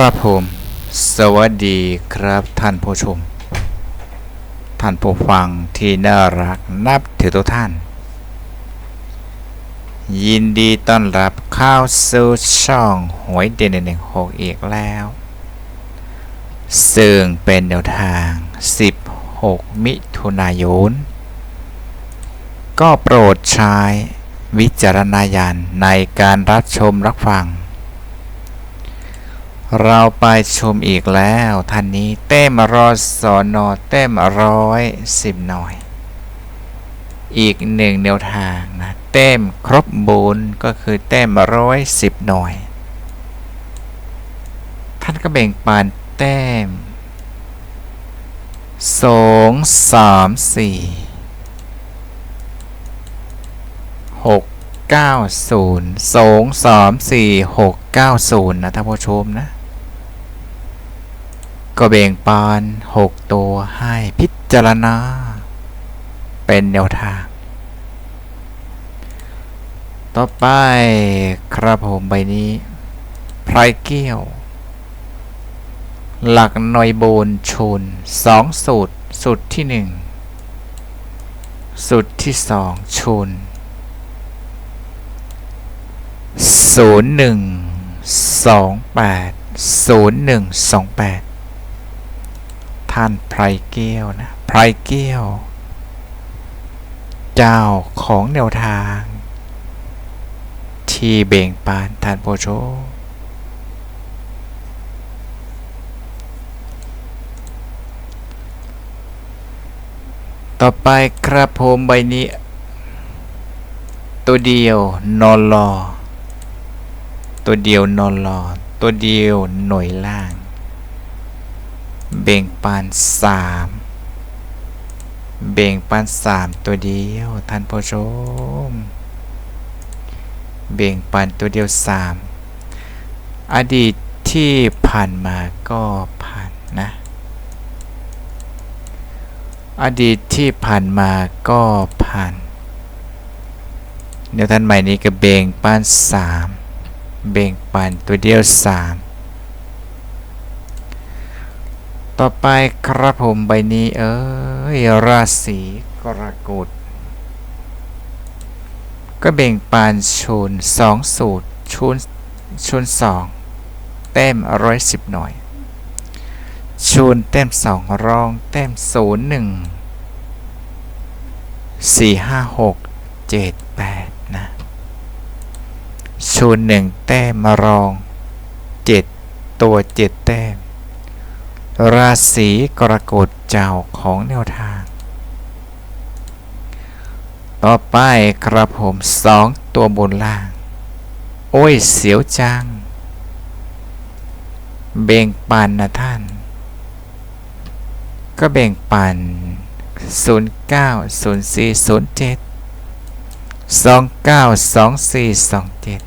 ครับผมสวัสดีครับท่านผู้ชม ท่านผู้ฟังที่น่ารักนับถือทุกท่าน ยินดีต้อนรับเข้าสู่ช่องหวยเด่นหนึ่งหกอีกแล้ว ซึ่งเป็นแนวทาง 16 มิถุนายน ก็โปรดใช้วิจารณญาณในการรับชมรับฟัง เราไปชมอีกแล้วท่านนี้เต้มรอสอนอเต้มร้อยสิบหน่อย อีกหนึ่งแนวทางนะเต้มครบบูนก็คือเต้มร้อยสิบหน่อย ท่านก็แบ่งปันแต้มสองสามสี่หกเก้าศูนย์สองสามสี่หกเก้าศูนย์นะท่านผู้ชมนะ ก็แบ่งปันหกตัวให้พิจารณา เป็นแนวทาง ต่อไปครับผมใบนี้ไพรเกี้ยว หลักหน่วยโบนชนสองสูตร สูตรที่หนึ่งสูตรที่สองชนศูนย์หนึ่งสองแปดศูนย์หนึ่งสองแปด ท่านไพรเกี้ยวนะไพรเกี้ยวเจ้าของแนวทาง ที่เบ่งปานท่านผู้ชมต่อไปครับผมใบนี้ ตัวเดียวนอนรอตัวเดียวนอนรอตัวเดียวหน่วยล่าง เบ่งปานสามเบ่งปานสามตัวเดียว ท่านผู้ชมเบ่งปันตัวเดียวสามอดีตที่ผ่านมาก็ผ่านนะ อดีตที่ผ่านมาก็ผ่านเดี๋ยวท่านใหม่นี้ก็เบ่งปันสามเบ่งปันตัวเดียวสาม ต่อไปครับผมใบนี้เอ้ยราศีกรกฎก็แบ่งปานชูนสองสูตรชูนชูนสองเต็มร้อยสิบหน่อยชูนเต็มสองรองเต็มศูนย์หนึ่งสี่ห้าหกเจ็ดแปดนะชูนหนึ่งแต้มรองเจ็ดตัวเจ็ดแต้ม ราศีกรกฎเจ้าของแนวทาง ต่อไปครับผมสองตัวบนล่าง โอ้ยเสียวจัง เบ่งปันนะท่าน ก็เบ่งปัน 0 9 0 4 0 7 2 9 2 4 2 7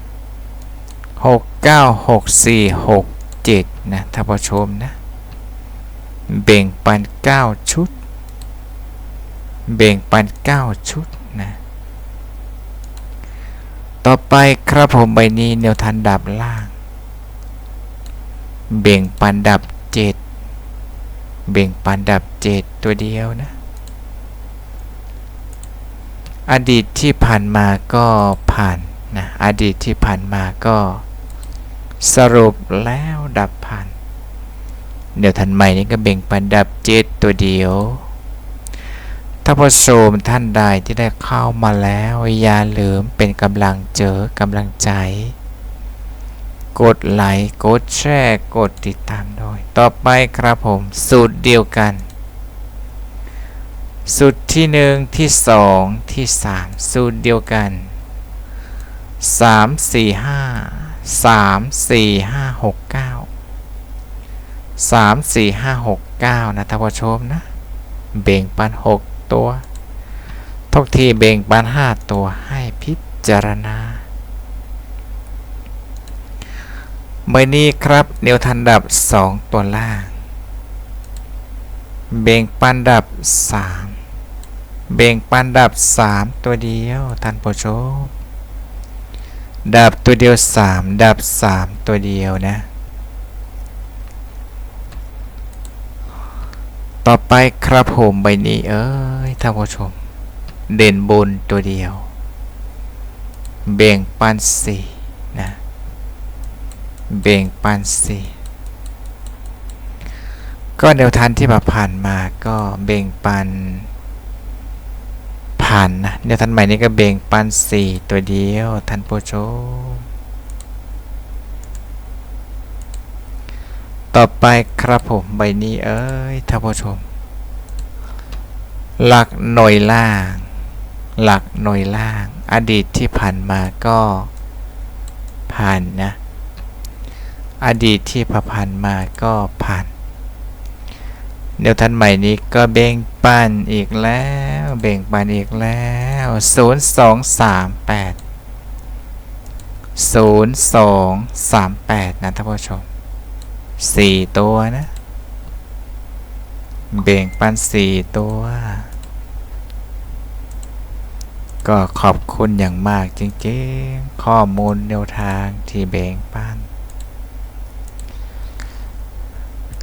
6 9 6 4 6 7 นะท่านผู้ชมนะ เบ่งปัน 9 ชุดเบ่งปัน 9 ชุดนะต่อไปครับผมใบนี้แนวทันดับล่างเบ่งปันดับเจ็ดเบ่งปันดับเจ็ดตัวเดียวนะ อดีตที่ผ่านมาก็ผ่านนะอดีตที่ผ่านมาก็สรุปแล้วดับผ่าน เดี๋ยวทันใหม่นี้ก็เบ่งปันดับเจ็ดตัวเดียว ถ้าผู้ชมท่านใดที่ได้เข้ามาแล้วอย่าลืมเป็นกำลังเจอกำลังใจ กดไลค์กดแชร์กดติดตามด้วย ต่อไปครับผมสูตรเดียวกัน สูตรที่หนึ่งที่สองที่สามสูตรเดียวกันสามสี่ห้าสามสี่ห้าหกเก้า สามสี่ห้าหกเก้านะท่านผู้ชมนะ เบ่งปันหกตัวทุกทีเบ่งปันห้าตัวให้พิจารณาใบนี้ครับเนวทันดับสองตัวล่าง เบ่งปันดับสามเบ่งปันดับสามตัวเดียวท่านผู้ชมดับตัวเดียวสามดับสามตัวเดียวนะ ต่อไปครับผมใบนี้เอ้ยท่านผู้ชม เด่นบนตัวเดียว เบ่งปันสี่นะเบ่งปันสี่ก็แนวทางที่มาผ่านมาก็เบ่งปันผ่านนะแนวทางใหม่นี้ก็เบ่งปันสี่ตัวเดียวท่านผู้ชม ต่อไปครับผมใบนี้เอ้ยท่านผู้ชม หลักหน่วยล่าง หลักหน่วยล่าง อดีตที่ผ่านมาก็ผ่านนะ อดีตที่ผ่านมาก็ผ่านเดี๋ยวทันใหม่นี้ก็เบ่งปันอีกแล้ว เบ่งปันอีกแล้วศูนย์สองสามแปดศูนย์สองสามแปดนะท่านผู้ชม สี่ตัวนะ เบ่งปันสี่ตัว ก็ขอบคุณอย่างมากจริงๆ ข้อมูลแนวทางที่แบ่งปัน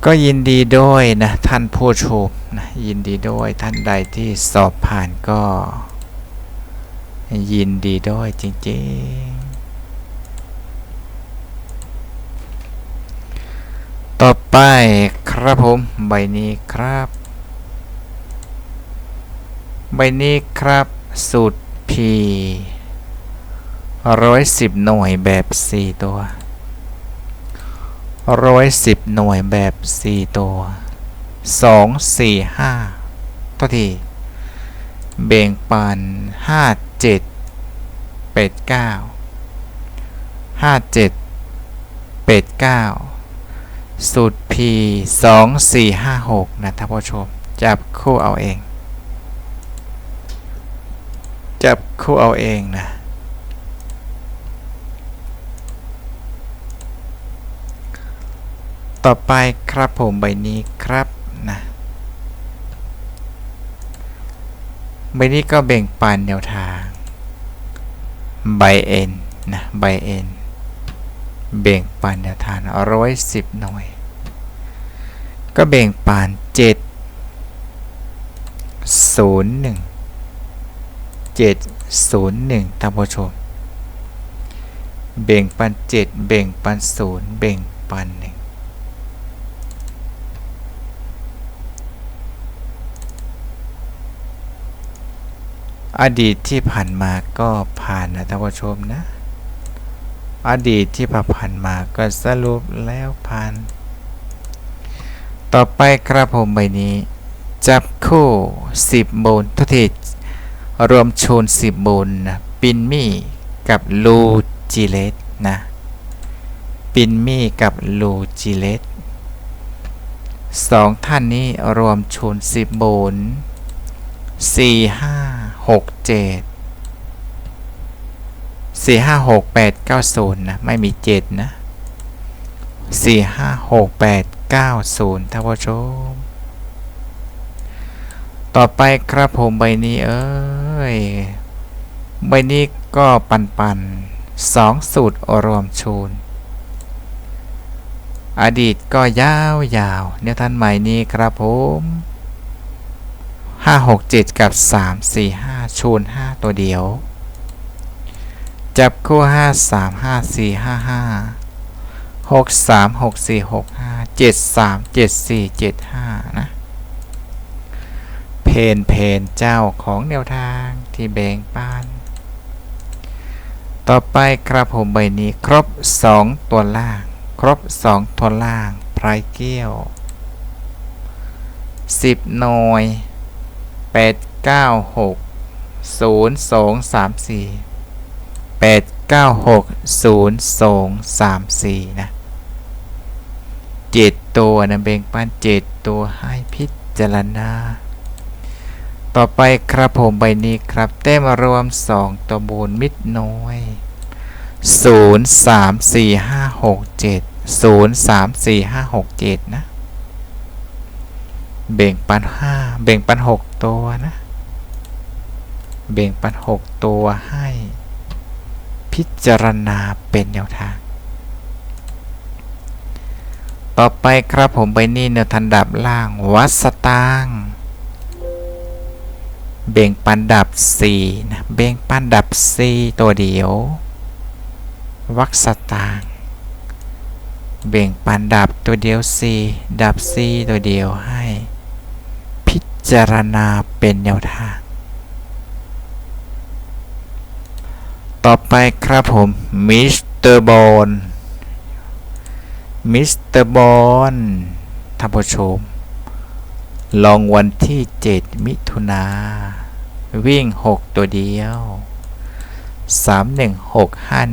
ก็ยินดีด้วยนะท่านผู้ชมนะยินดีด้วยท่านใดที่สอบผ่านก็ ยินดีด้วยจริงๆ ต่อไปครับผมใบนี้ครับ ใบนี้ครับ สูตร P ร้อยสิบหน่วยแบบสี่ตัวร้อยสิบหน่วยแบบสี่ตัวสองสี่ห้าตัวทีเบ่งปันห้าเจ็ดเป็ดเก้าห้าเจ็ดเป็ดเก้า สูตร P สองสี่ห้าหกนะท่านผู้ชม จับคู่เอาเอง จับคู่เอาเองนะ ต่อไปครับผมใบนี้ครับนะใบนี้ก็แบ่งปันแนวทางใบเอ็นนะใบเอ็น แบ่งปันทางร้อยสิบหน่วย ก็แบ่งปันเจ็ดศูนย์หนึ่งเจ็ดศูนย์หนึ่งท่านผู้ชมเบ่งปันเจ็ดเบ่งปันศูนย์เบ่งปันหนึ่งอดีตที่ผ่านมาก็ผ่านนะท่านผู้ชมนะ อดีตที่ผ่านมาก็สรุปแล้วผ่าน ต่อไปครับผมใบนี้ จับคู่สิบโบนทุกทีรวมชนสิบโบนนะปินมี่กับลูจิเลตนะปินมี่กับลูจิเลตสองท่านนี้รวมชนสิบโบนสี่ห้าหกเจ็ด สี่ห้าหกแปดเก้าศูนย์นะไม่มีเจ็ดนะสี่ห้าหกแปดเก้าศูนย์ท่านผู้ชม ต่อไปครับผมใบนี้เอ้ย ใบนี้ก็ปันปันสองสูตรรวมชูนอดีตก็ยาวยาวเนี่ยท่านใหม่นี้ครับผมห้าหกเจ็ดกับสามสี่ห้าชูนห้าตัวเดียว จับคู่ห้าสามห้าสี่ห้าห้าหกสามหกสี่หกห้าเจ็ดสามเจ็ดสี่เจ็ดห้านะ เพนเพนเจ้าของแนวทางที่แบ่งปันต่อไปครับผมใบนี้ครบสองตัวล่าง ครบสองตัวล่างไพรเกี้ยวสิบหน่วยแปดเก้าห กศูนย์สองสามสี่แปดเก้าหกศูนย์สองสามสี่นะเจ็ดตัวนะเบ่งปันเจ็ดตัวให้พิจารณา ต่อไปครับผมใบนี้ครับเต้มรวมสองตัวบนมิดน้อยศูนย์สามสี่ห้าหกเจ็ดศูนย์สามสี่ห้าหกเจ็ดนะ เบ่งปันห้าเบ่งปันหกตัวนะ เบ่งปันหกตัวให้ พิจารณาเป็นแนวทาง ต่อไปครับผมไปนี่แนวทันดับล่างวัดสตางเบ่งปันดับ4นะเบ่งปันดับ 4 ตัวเดียว วักสตางเบ่งปันดับตัวเดียว 4 ดับ 4 ตัวเดียวให้ พิจารณาเป็นแนวทาง ต่อไปครับผมมิสเตอร์บอลมิสเตอร์บอลท่านผู้ชม ลองวันที่ 7 มิถุนาวิ่ง 6 ตัวเดียว 3 1 6 5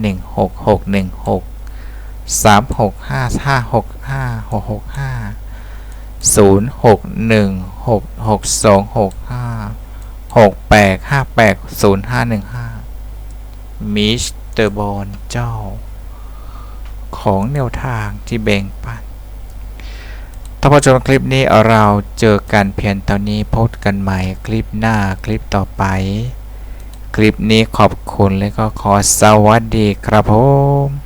มิสเตอร์บอลเจ้า ของแนวทางที่แบ่งปันถ้าพอชมคลิปนี้เราเจอกันเพียงเท่านี้พบกันใหม่คลิปหน้าคลิปต่อไป คลิปนี้ขอบคุณและก็ขอสวัสดีครับผม